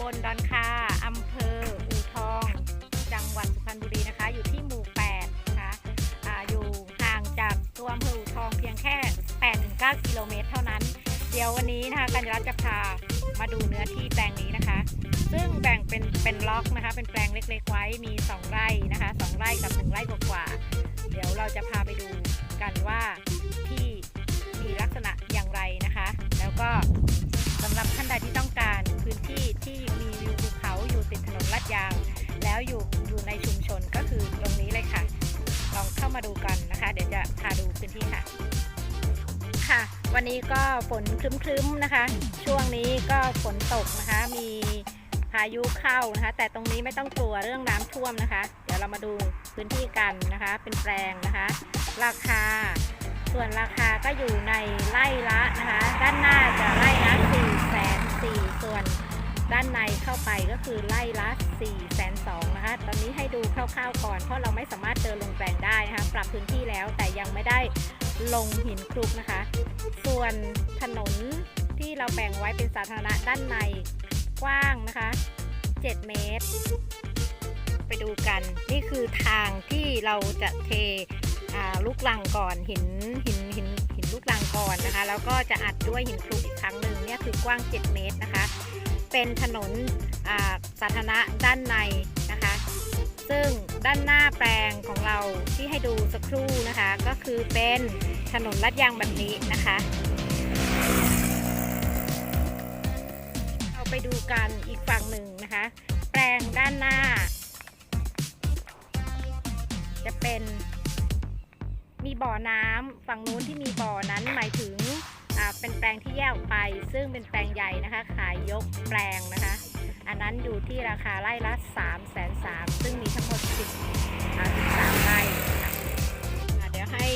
บลดอนคาอำเภออูทอง จังหวัดสุพรรณบุรีนะคะ อยู่ที่หมู่8นะคะอะอยู่ห่างจากตัวอำเภออูทองเพียงแค่ 8-9 กิโลเมตรเท่านั้น เดี๋ยววันนี้นะคะกัญญรัตน์จะพามาดูเนื้อที่แปลงนี้นะคะ ซึ่งแบ่งเป็นเป็นล็อกนะคะ เป็นแปลงเล็กๆไว้มี 2 ไร่นะคะ 2 ไร่กับ 1 ไร่กว่าๆเดี๋ยวเราจะพาไปดูกันว่าที่มีลักษณะอย่างไรนะคะ แล้วก็สำหรับท่านใดที่ต้อง ติดถนนลาดยางแล้วอยู่อยู่ในชุมชนก็คือตรงนี้เลยค่ะ ลองเข้ามาดูกันนะคะ เดี๋ยวจะพาดูพื้นที่ค่ะ ค่ะ วันนี้ก็ฝนครึ้มๆนะคะ ช่วงนี้ก็ฝนตกนะคะ มีพายุเข้านะคะ แต่ตรงนี้ไม่ต้องกลัวเรื่องน้ำท่วมนะคะ เดี๋ยวเรามาดูพื้นที่กันนะคะ เป็นแปลงนะคะ ราคา ส่วนราคาก็อยู่ในไร่ละนะคะ ด้านหน้าจะไร่ละ4แสน4ส่วน ด้านในเข้าไปก็คือไร่ละ4แสน2นะคะ ตอนนี้ให้ดูคร่าวๆก่อน เพราะเราไม่สามารถเดินลงแปลงได้นะคะ ปรับพื้นที่แล้วแต่ยังไม่ได้ลงหินคลุกนะคะ ส่วนถนนที่เราแบ่งไว้เป็นสาธารณะด้านในกว้างนะคะ 7 เมตร ไปดูกัน นี่คือทางที่เราจะเทลูกลังก่อนหินหินหินหินลูกลังก่อนนะคะ แล้วก็จะอัดด้วยหินคลุกอีกครั้งหนึ่งเนี่ยคือกว้าง 7 เมตรนะคะ เป็นถนนสาธารณะด้านในนะคะ ซึ่งด้านหน้าแปลงของเราที่ให้ดูสักครู่นะคะ ก็คือเป็นถนนลาดยางแบบนี้นะคะ เราไปดูกันอีกฝั่งหนึ่งนะคะ แปลงด้านหน้า จะเป็นมีบ่อน้ำฝั่งนู้นที่มีบ่อนั้นหมายถึง เป็นแปลงที่แยกออกไป ซึ่งเป็นแปลงใหญ่นะคะ ขายยกแปลงนะคะ อันนั้นอยู่ที่ราคาไร่ละ3ามแสนสามซึ่งมีทั้งหมด 10อ่า13 ไร่ะเดี๋ยวให้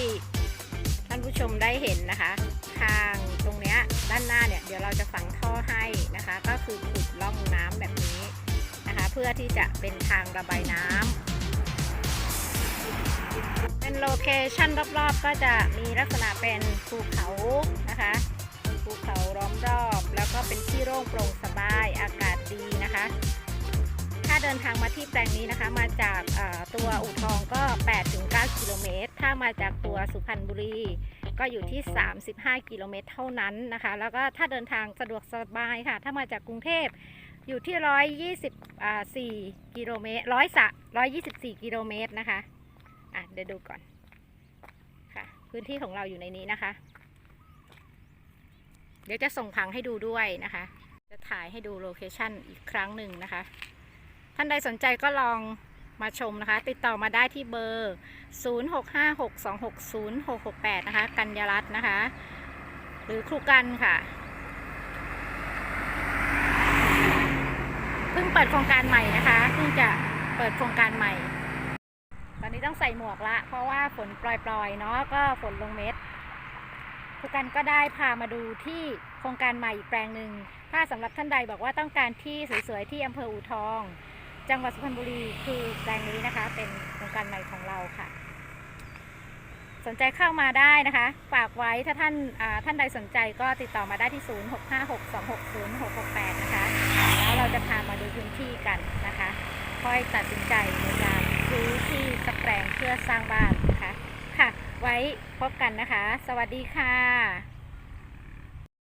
ท่านผู้ชมได้เห็นนะคะ ทางตรงเนี้ยด้านหน้าเนี่ย เดี๋ยวเราจะฝังท่อให้นะคะ ก็คือขุดล่องน้ำแบบนี้นะคะ เพื่อที่จะเป็นทางระบายน้ำ เป็นโลเคชั่นรอบๆ ก็จะมีลักษณะเป็นภูเขานะคะภูเขาล้อมรอบ แล้วก็เป็นที่โล่งโปร่งสบายอากาศดีนะคะ ถ้าเดินทางมาที่แปลงนี้นะคะ มาจากตัวอู่ทองก็ 8-9 กิโลเมตร ถ้ามาจากตัวสุพรรณบุรีก็อยู่ที่ 35 กิโลเมตรเท่านั้นนะคะ แล้วก็ถ้าเดินทางสะดวกสบายค่ะ ถ้ามาจากกรุงเทพอยู่ที่ 124 กิโลเมตร100สะ124 กิโลเมตรนะคะ อะเดี๋ยวดูก่อน ค่ะ พื้นที่ของเราอยู่ในนี้นะคะ เดี๋ยวจะส่งผังให้ดูด้วยนะคะ จะถ่ายให้ดูโลเคชันอีกครั้งหนึ่งนะคะ ท่านใดสนใจก็ลองมาชมนะคะ ติดต่อมาได้ที่เบอร์ 0656260668 นะคะ กัญญารัตน์นะคะ หรือครูกันค่ะเพิ่งเปิดโครงการใหม่นะคะเพิ่งจะเปิดโครงการใหม่ นี้ต้องใส่หมวกละ เพราะว่าฝนปล่อยๆเนาะก็ฝนลงเม็ดครูกันก็ได้พามาดูที่โครงการใหม่อีกแปลงหนึ่ง ถ้าสำหรับท่านใดบอกว่าต้องการที่สวยๆที่อำเภออู่ทอง จังหวัดสุพรรณบุรีคือแปลงนี้นะคะ เป็นโครงการใหม่ของเราค่ะ สนใจเข้ามาได้นะคะ ฝากไว้ถ้าท่านท่านใดสนใจก็ติดต่อมาได้ที่ 0656260668 นะคะ แล้วเราจะพามาดูพื้นที่กันนะคะค่อยตัดสินใจ ซื้อที่สักแปลงเพื่อสร้างบ้านนะคะ ค่ะ ไว้พบกันนะคะ สวัสดีค่ะ